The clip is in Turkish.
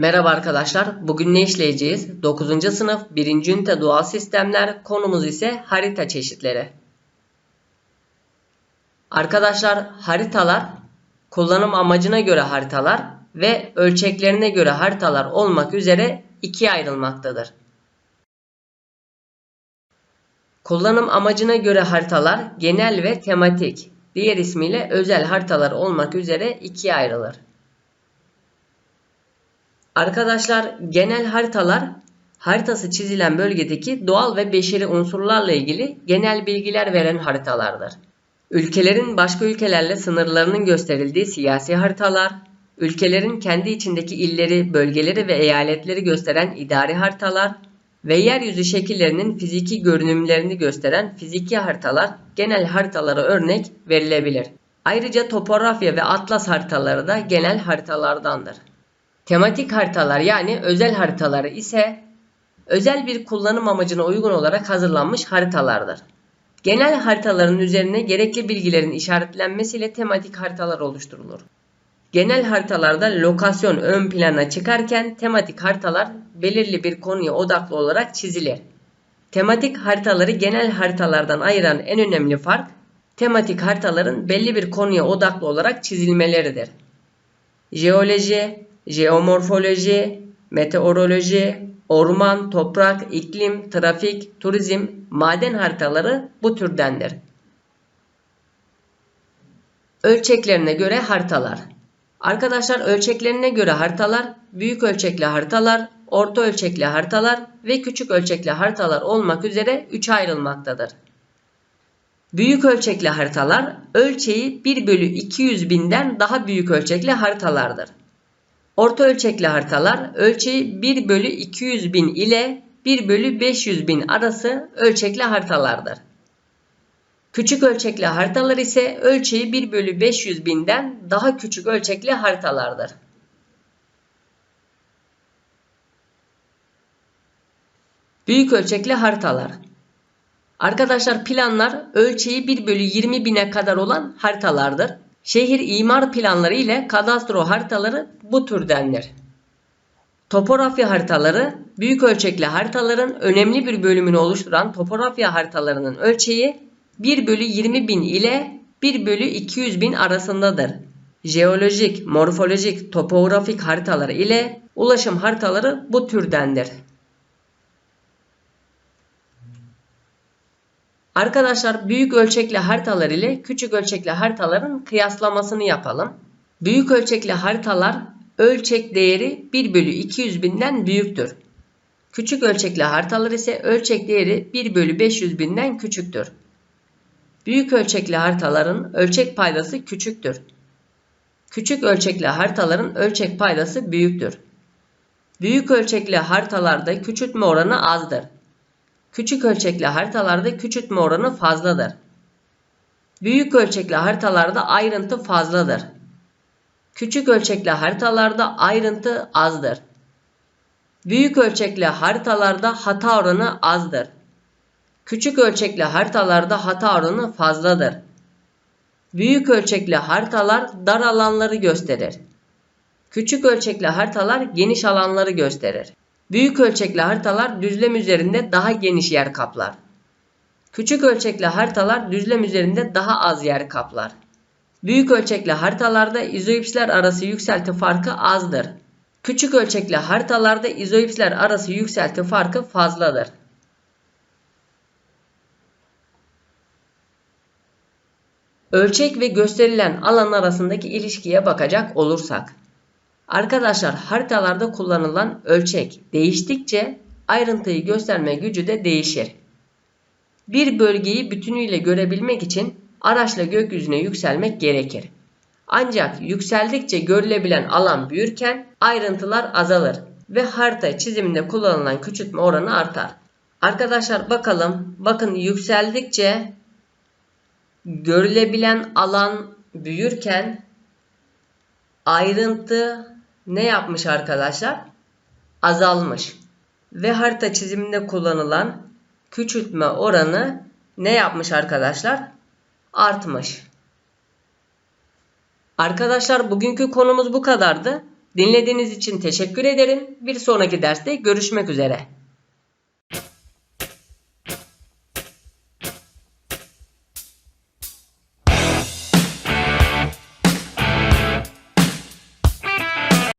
Merhaba arkadaşlar. Bugün ne işleyeceğiz? 9. sınıf 1. ünite doğal sistemler. Konumuz ise harita çeşitleri. Arkadaşlar haritalar kullanım amacına göre haritalar ve ölçeklerine göre haritalar olmak üzere ikiye ayrılmaktadır. Kullanım amacına göre haritalar genel ve tematik, diğer ismiyle özel haritalar olmak üzere ikiye ayrılır. Arkadaşlar genel haritalar haritası çizilen bölgedeki doğal ve beşeri unsurlarla ilgili genel bilgiler veren haritalardır. Ülkelerin başka ülkelerle sınırlarının gösterildiği siyasi haritalar, ülkelerin kendi içindeki illeri, bölgeleri ve eyaletleri gösteren idari haritalar ve yeryüzü şekillerinin fiziki görünümlerini gösteren fiziki haritalar genel haritalara örnek verilebilir. Ayrıca topografya ve atlas haritaları da genel haritalardandır. Tematik haritalar yani özel haritaları ise özel bir kullanım amacına uygun olarak hazırlanmış haritalardır. Genel haritaların üzerine gerekli bilgilerin işaretlenmesiyle tematik haritalar oluşturulur. Genel haritalarda lokasyon ön plana çıkarken tematik haritalar belirli bir konuya odaklı olarak çizilir. Tematik haritaları genel haritalardan ayıran en önemli fark tematik haritaların belli bir konuya odaklı olarak çizilmeleridir. Jeoloji, jeomorfoloji, meteoroloji, orman, toprak, iklim, trafik, turizm, maden haritaları bu türdendir. Ölçeklerine göre haritalar. Arkadaşlar ölçeklerine göre haritalar büyük ölçekli haritalar, orta ölçekli haritalar ve küçük ölçekli haritalar olmak üzere 3'e ayrılmaktadır. Büyük ölçekli haritalar ölçeği 1 bölü 200 binden daha büyük ölçekli haritalardır. Orta ölçekli haritalar ölçeği 1 bölü 200 bin ile 1 bölü 500 bin arası ölçekli haritalardır. Küçük ölçekli haritalar ise ölçeği 1 bölü 500 binden daha küçük ölçekli haritalardır. Büyük ölçekli haritalar. Arkadaşlar planlar ölçeği 1 bölü 20 bine kadar olan haritalardır. Şehir imar planları ile kadastro haritaları bu türdendir. Topografya haritaları büyük ölçekli haritaların önemli bir bölümünü oluşturan topografya haritalarının ölçeği 1 bölü 20 bin ile 1 bölü 200 bin arasındadır. Jeolojik, morfolojik, topografik haritaları ile ulaşım haritaları bu türdendir. Arkadaşlar büyük ölçekli haritalar ile küçük ölçekli haritaların kıyaslamasını yapalım. Büyük ölçekli haritalar ölçek değeri 1 bölü 200 binden büyüktür. Küçük ölçekli haritalar ise ölçek değeri 1 bölü 500 binden küçüktür. Büyük ölçekli haritaların ölçek paydası küçüktür. Küçük ölçekli haritaların ölçek paydası büyüktür. Büyük ölçekli haritalarda küçültme oranı azdır. Küçük ölçekli haritalarda küçültme oranı fazladır. Büyük ölçekli haritalarda ayrıntı fazladır. Küçük ölçekli haritalarda ayrıntı azdır. Büyük ölçekli haritalarda hata oranı azdır. Küçük ölçekli haritalarda hata oranı fazladır. Büyük ölçekli haritalar dar alanları gösterir. Küçük ölçekli haritalar geniş alanları gösterir. Büyük ölçekli haritalar düzlem üzerinde daha geniş yer kaplar. Küçük ölçekli haritalar düzlem üzerinde daha az yer kaplar. Büyük ölçekli haritalarda izoipsler arası yükselti farkı azdır. Küçük ölçekli haritalarda izoipsler arası yükselti farkı fazladır. Ölçek ve gösterilen alan arasındaki ilişkiye bakacak olursak. Arkadaşlar haritalarda kullanılan ölçek değiştikçe ayrıntıyı gösterme gücü de değişir. Bir bölgeyi bütünüyle görebilmek için araçla gökyüzüne yükselmek gerekir. Ancak yükseldikçe görülebilen alan büyürken ayrıntılar azalır ve harita çiziminde kullanılan küçültme oranı artar. Arkadaşlar bakalım bakın yükseldikçe görülebilen alan büyürken ayrıntı ne yapmış arkadaşlar? Azalmış. Ve harita çiziminde kullanılan küçültme oranı ne yapmış arkadaşlar? Artmış. Arkadaşlar bugünkü konumuz bu kadardı. Dinlediğiniz için teşekkür ederim. Bir sonraki derste görüşmek üzere.